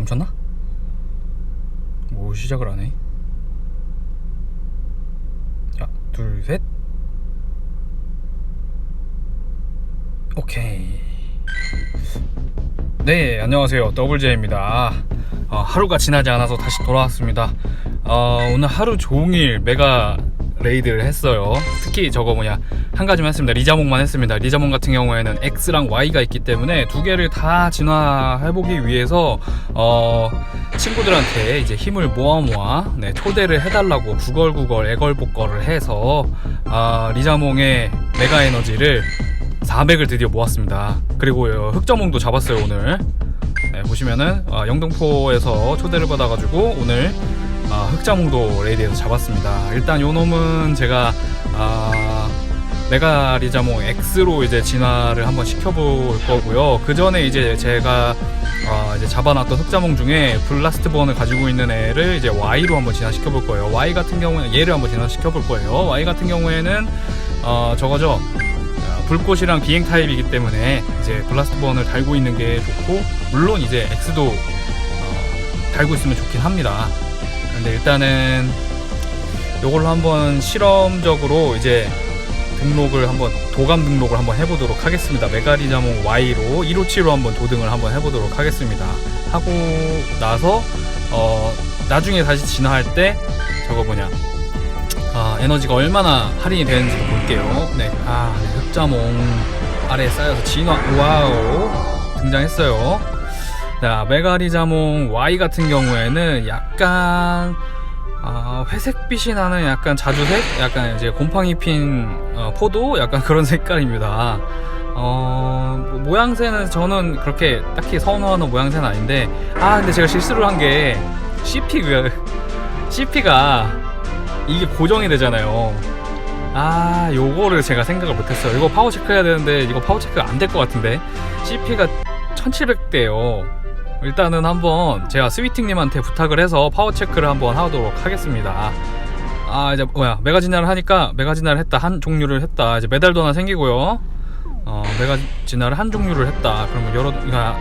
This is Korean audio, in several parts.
멈췄나? 뭐 시작을 안 해? 자, 둘, 셋. 오케이. 네, 안녕하세요. 더블제입니다. 어, 하루가 지나지 않아서 다시 돌아왔습니다. 어, 오늘 하루 종일 메가 레이드를 했어요. 특히 저거 뭐냐 한 가지만 했습니다. 리자몽만 했습니다. 리자몽 같은 경우에는 X랑 Y가 있기 때문에 두 개를 다 진화해보기 위해서 어, 친구들한테 이제 힘을 모아 모아 네, 초대를 해달라고 구걸구걸 애걸복걸을 해서 아, 리자몽의 메가 에너지를 400을 드디어 모았습니다. 그리고 어, 흑자몽도 잡았어요 오늘. 네, 보시면은 어, 영등포에서 초대를 받아가지고 오늘 아, 흑자몽도 레이드에서 잡았습니다. 일단 요 놈은 제가 아, 메가리자몽 X로 이제 진화를 한번 시켜볼 거고요. 그 전에 이제 제가 아, 이제 잡아놨던 흑자몽 중에 블라스트본을 가지고 있는 애를 이제 Y로 한번 진화시켜볼 거예요. Y 같은 경우에는 얘를 한번 진화시켜볼 거예요. Y 같은 경우에는 어, 저거죠. 어, 불꽃이랑 비행 타입이기 때문에 이제 블라스트본을 달고 있는 게 좋고 물론 이제 X도 어, 달고 있으면 좋긴 합니다. 근데 일단은 이걸로 한번 실험적으로 이제 등록을 한번 도감 등록을 한번 해보도록 하겠습니다. 메가리자몽 Y로 157로 한번 도등을 한번 해보도록 하겠습니다. 하고 나서 어 나중에 다시 진화할 때 저거 뭐냐 아 에너지가 얼마나 할인이 되는지 볼게요. 네, 아 네, 흑자몽 아래에 쌓여서 진화 와우 등장했어요. 자, 메가리자몽 Y 같은 경우에는 약간 아, 회색빛이 나는 약간 자주색, 약간 이제 곰팡이 핀 어, 포도, 약간 그런 색깔입니다. 어, 뭐 모양새는 저는 그렇게 딱히 선호하는 모양새는 아닌데, 아, 근데 제가 실수를 한 게 CP가 CP가 이게 고정이 되잖아요. 아, 요거를 제가 생각을 못했어요. 이거 파워 체크 해야 되는데 이거 파워 체크가 안 될 것 같은데 CP가 1700대요. 일단은 한번 제가 스위팅님한테 부탁을 해서 파워 체크를 한번 하도록 하겠습니다. 아 이제 뭐야 메가진화를 하니까 메가진화를 했다 한 종류를 했다 이제 메달도 하나 생기고요. 어 메가진화를 한 종류를 했다. 그러면 여러 그러니까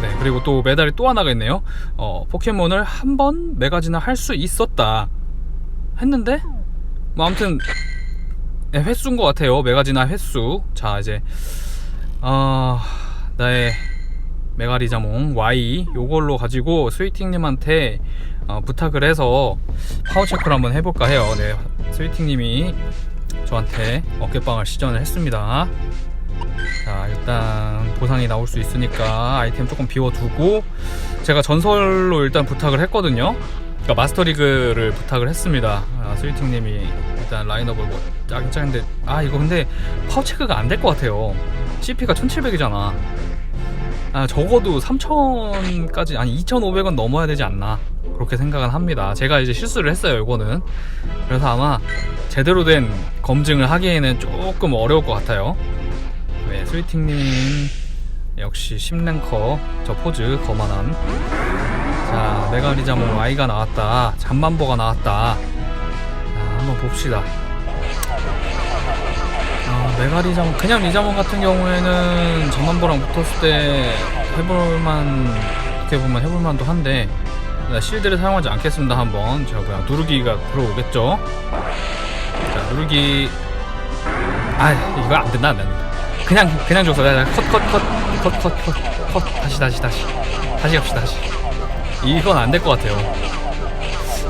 네 그리고 또 메달이 또 하나가 있네요. 어 포켓몬을 한 번 메가진화 할 수 있었다 했는데 뭐 아무튼 네, 횟수인 것 같아요. 메가진화 횟수. 자 이제 어 나의 메가리자몽 Y 요걸로 가지고 스위팅님한테 어, 부탁을 해서 파워 체크를 한번 해볼까 해요. 네, 스위팅님이 저한테 어깨빵을 시전을 했습니다. 자, 일단 보상이 나올 수 있으니까 아이템 조금 비워두고 제가 전설로 일단 부탁을 했거든요. 그러니까 마스터리그를 부탁을 했습니다. 아, 스위팅님이 일단 라인업을 뭐 짜긴 짜는데 아 이거 근데 파워 체크가 안 될 것 같아요. CP가 1700이잖아. 아, 적어도 3,000까지 아니 2,500원 넘어야 되지 않나 그렇게 생각은 합니다. 제가 이제 실수를 했어요. 이거는 그래서 아마 제대로 된 검증을 하기에는 조금 어려울 것 같아요. 네, 스위팅님 역시 10랭커 저 포즈 거만한 자 메가리자몽 Y가 나왔다 잠만보가 나왔다 자, 한번 봅시다. 아, 메가리자몽 그냥 리자몽 같은 경우에는 전만보랑 붙었을 때 해볼만 어떻게 보면 해볼만도 한데 나 실드를 사용하지 않겠습니다 한번. 제가 뭐야 누르기가 들어오겠죠? 자 누르기. 아 이거 안 된다 안 된다. 그냥 그냥 줘서 컷컷컷컷컷컷컷 다시 다시 다시. 다시 갑시다 다시. 이건 안 될 것 같아요.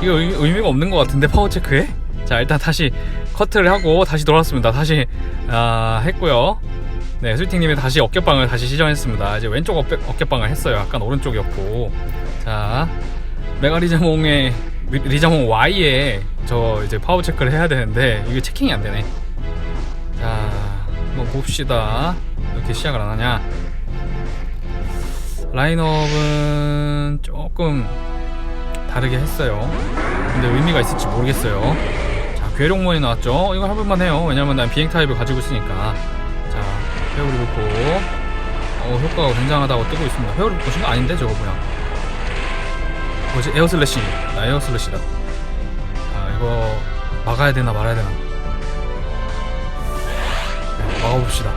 이거 의, 의미가 없는 것 같은데 파워 체크에? 자 일단 다시 커트를 하고 다시 돌아왔습니다. 다시 아, 했고요. 네, 스위팅님이 다시 어깨빵을 다시 시전했습니다. 이제 왼쪽 어깨, 어깨빵을 했어요. 약간 오른쪽이었고. 자, 메가리자몽의 리자몽 Y에 저 이제 파워 체크를 해야 되는데 이게 체킹이 안 되네. 자, 한번 봅시다. 이렇게 시작을 안 하냐? 라인업은 조금 다르게 했어요. 근데 의미가 있을지 모르겠어요. 괴력몬이 나왔죠. 이거 해볼만 해요. 왜냐면 난 비행 타입을 가지고 있으니까. 자, 회오리 불꽃. 어, 효과가 굉장하다고 뜨고 있습니다. 회오리 거 아닌데? 저거 뭐야? 뭐지? 에어 슬래시. 나 에어 슬래시다. 아, 이거 막아야 되나 말아야 되나? 네, 막아봅시다.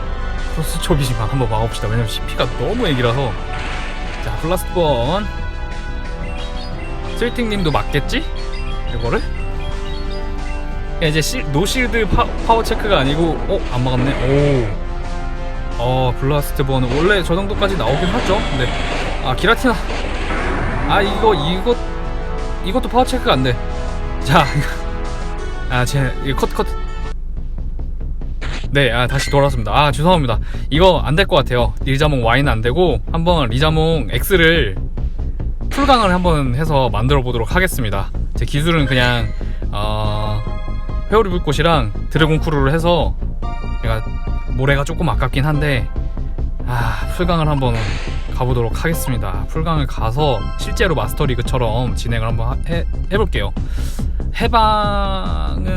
크로스 촉이지만 한번 막아봅시다. 왜냐면 CP가 너무 애기라서. 자, 블라스트 번. 스위팅님도 맞겠지? 이거를? 야, 이제 실, 노실드 파, 파워 체크가 아니고 어? 안 막았네 오 어, 블라스트 번은 원래 저 정도까지 나오긴 하죠 근데 아 기라티나 아 이거 이거 이것도 파워 체크가 안돼 자 아제 이거 컷컷 네, 아, 다시 돌아왔습니다. 아, 죄송합니다. 이거 안 될 것 같아요. 리자몽 Y는 안 되고, 한번 리자몽 X를 풀강을 한번 해서 만들어 보도록 하겠습니다. 제 기술은 그냥, 어, 회오리 불꽃이랑 드래곤 크루를 해서, 제가 모래가 조금 아깝긴 한데, 아, 풀강을 한번 가보도록 하겠습니다. 풀강을 가서 실제로 마스터 리그처럼 진행을 한번 하- 해, 해볼게요. 해방은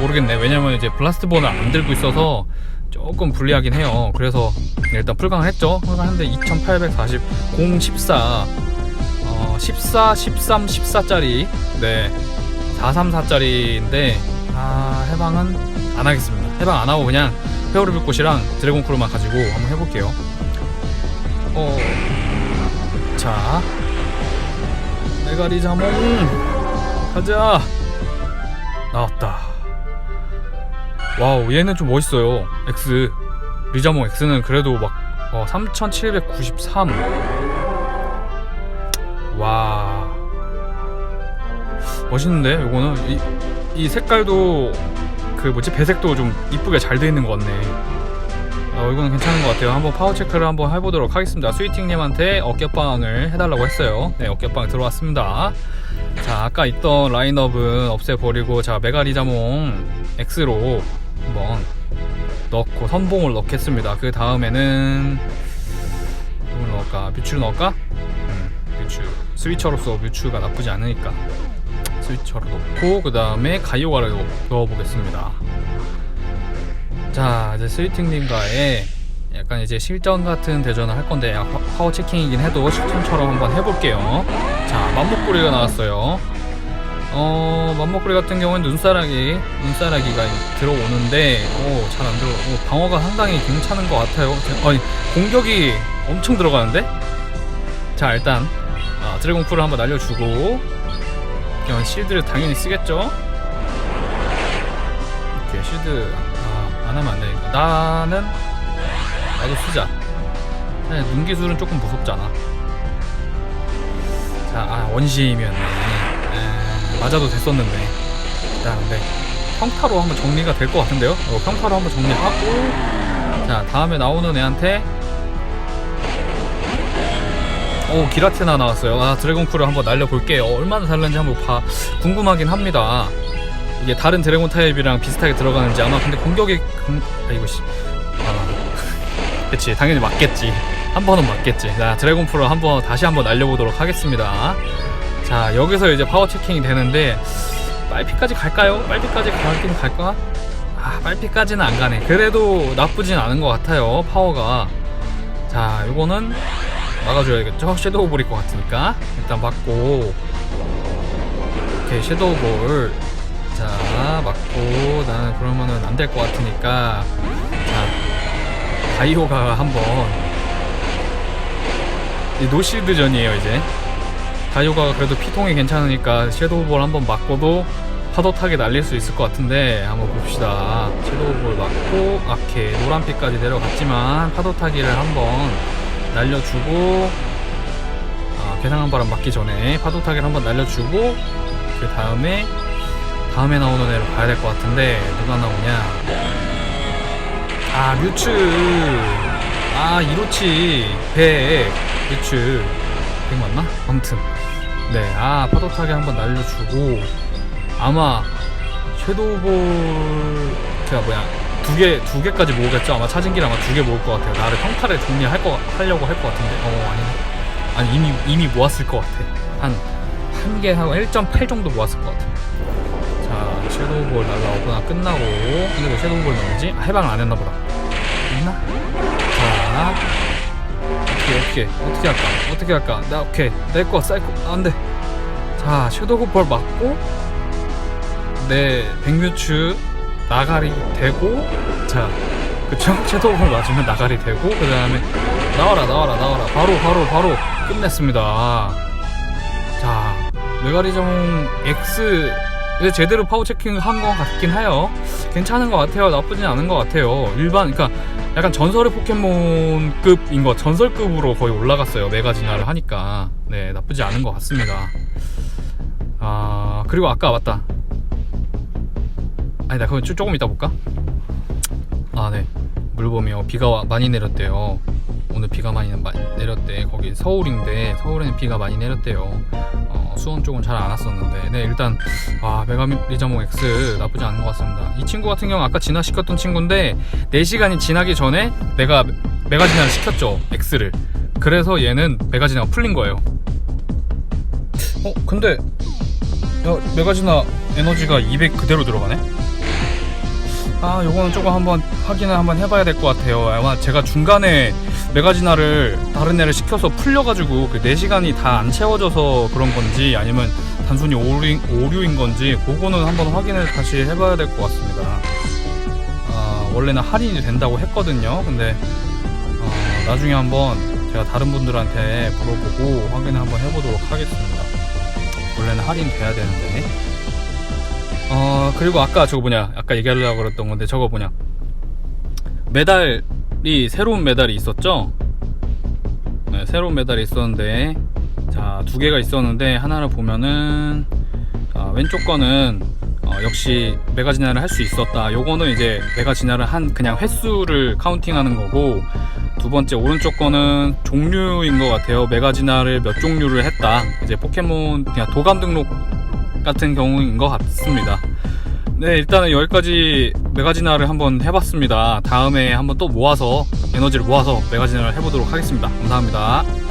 모르겠네. 왜냐면 이제 블라스트본을 안 들고 있어서 조금 불리하긴 해요. 그래서 일단 풀강을 했죠. 풀강 했는데 2840, 014, 어, 14, 13, 14짜리, 네, 434짜리인데, 아, 해방은 안 하겠습니다. 해방 안 하고 그냥 회오리 불꽃이랑 드래곤 크루만 가지고 한번 해볼게요. 어, 자, 메가리 자몽 가자. 나왔다. 와우, 얘는 좀 멋있어요. X. 리자몽 X는 그래도 막, 어, 3793. 와. 멋있는데, 요거는. 이, 이 색깔도, 그 뭐지, 배색도 좀 이쁘게 잘 돼 있는 것 같네. 어, 이거는 괜찮은 것 같아요. 한번 파워 체크를 한번 해보도록 하겠습니다. 스위팅님한테 어깨빵을 해달라고 했어요. 네, 어깨빵 들어왔습니다. 자, 아까 있던 라인업은 없애버리고, 자, 메가리자몽 X로 한번 넣고 선봉을 넣겠습니다. 그 다음에는 누굴 넣을까? 뮤추를 넣을까? 음, 뮤추. 스위처로서 뮤추가 나쁘지 않으니까 스위처로 넣고 그 다음에 가이오가를 넣- 넣어보겠습니다. 자, 이제 스위팅님과의 약간 이제 실전 같은 대전을 할 건데 파워 체킹이긴 해도 실전처럼 한번 해볼게요. 자, 맘목구리가 나왔어요. 어, 맘목구리 같은 경우는 눈사라기, 눈사라기가 들어오는데, 오, 잘 안 들어. 오, 방어가 상당히 괜찮은 것 같아요. 아니, 공격이 엄청 들어가는데? 자, 일단, 아, 드래곤 쿨을 한번 날려주고, 이런 실드를 당연히 쓰겠죠? 이렇게 실드, 아, 안 하면 안 되니까. 나는, 나도 쓰자. 사실 눈 기술은 조금 무섭잖아. 자, 아, 원심이었네. 에, 맞아도 됐었는데. 자, 근데 평타로 한번 정리가 될 것 같은데요? 어, 평타로 한번 정리하고. 자, 다음에 나오는 애한테. 오, 기라티나 나왔어요. 아, 드래곤쿨을 한번 날려볼게요. 얼마나 다른지 한번 봐. 궁금하긴 합니다. 이게 다른 드래곤 타입이랑 비슷하게 들어가는지 아마 근데 공격이 강... 아 이거 씨 아... 그치 당연히 맞겠지 한 번은 맞겠지 자 드래곤 프로 한번 다시 한번 날려보도록 하겠습니다 자 여기서 이제 파워 체킹이 되는데 빨피까지 갈까요? 빨피까지 가긴 갈까? 아 빨피까지는 안 가네 그래도 나쁘진 않은 것 같아요 파워가 자 요거는 막아줘야겠죠? 섀도우 볼일 것 같으니까. 일단 맞고. 오케이 섀도우 볼. 자 맞고. 나는 그러면은 안 될 것 같으니까. 자 가이오가 한번. 이 노실드전이에요 이제. 가이오가 그래도 피통이 괜찮으니까 섀도우 볼 한번 맞고도 파도 타게 날릴 수 있을 것 같은데 한번 봅시다. 섀도우 볼 맞고 아케 노란빛까지 내려갔지만 파도 타기를 한번 날려주고 아, 괴상한 바람 맞기 전에 파도 타기를 한번 날려주고 그 다음에 다음에 나오는 애를 봐야 될 것 같은데 누가 나오냐? 아 뮤츠. 아 이로치. 100 뮤츠. 100 맞나? 아무튼. 네아 파도타게 한번 날려주고 아마 섀도우볼 제가 뭐야 두 개 두 개까지 모으겠죠? 아마 차진기를 아마 두 개 모을 것 같아요. 나를 평타를 정리할 거 하려고 할 것 같은데? 어 아니네. 아니 이미 이미 모았을 것 같아. 한 한 개 하고 1.8 정도 모았을 것 같아 자, 섀도우볼 날라오거나 끝나고 근데 왜 섀도우볼 나오지? 아, 해방을 안 했나 보다. 했나? 자 어떻게 어떻게 어떻게 할까? 어떻게 할까? 나 오케이. 내거 사이코 아, 안돼. 자 섀도우볼 맞고 내 백뮤츠 나가리 되고 자 그쵸? 섀도우볼 맞으면 나가리 되고 그 다음에 나와라 나와라 나와라 바로 바로 바로 끝냈습니다 자 메가리자몽 X 에 제대로 파워 체킹 한 것 같긴 해요. 괜찮은 것 같아요. 나쁘진 않은 것 같아요. 일반, 그러니까 약간 전설의 포켓몬급인 것, 전설급으로 거의 올라갔어요. 메가 진화를 하니까. 네, 나쁘지 않은 것 같습니다. 아, 그리고 아까 맞다. 아니다, 좀- 조금 이따 볼까? 아, 네. 물범이요. 비가 와- 많이 내렸대요. 오늘 비가 많이 마- 내렸대. 거기 서울인데 서울에는 비가 많이 내렸대요. 어, 수원 쪽은 잘 안 왔었는데. 네, 일단 아, 메가리자몽 X 나쁘지 않은 것 같습니다. 이 친구 같은 경우 아까 진화시켰던 친구인데 4시간이 지나기 전에 내가 메가 진화를 시켰죠. X를. 그래서 얘는 메가 진화가 풀린 거예요. 어, 근데 야, 메가 진화 에너지가 200 그대로 들어가네? 아, 요거는 조금 한번 확인을 한번 해봐야 될 것 같아요. 아마 제가 중간에 메가지나를 다른 애를 시켜서 풀려가지고 그 4시간이 다 안 채워져서 그런 건지 아니면 단순히 오류인, 오류인 건지 그거는 한번 확인을 다시 해봐야 될 것 같습니다. 아, 원래는 할인이 된다고 했거든요. 근데 어, 나중에 한번 제가 다른 분들한테 물어보고 확인을 한번 해보도록 하겠습니다. 원래는 할인 돼야 되는데. 어 그리고 아까 저거 뭐냐? 아까 얘기하려고 그랬던 건데 저거 뭐냐? 메달이 새로운 메달이 있었죠? 네, 새로운 메달이 있었는데 자 두 개가 있었는데 하나를 보면은 자, 왼쪽 거는 어, 역시 메가 진화를 할 수 있었다. 요거는 이제 메가 진화를 한 그냥 횟수를 카운팅하는 거고 두 번째 오른쪽 거는 종류인 것 같아요. 메가 진화를 몇 종류를 했다. 이제 포켓몬 그냥 도감 등록 같은 경우인 것 같습니다. 네, 일단은 여기까지 메가진화를 한번 해봤습니다. 다음에 한번 또 모아서 에너지를 모아서 메가진화를 해보도록 하겠습니다. 감사합니다.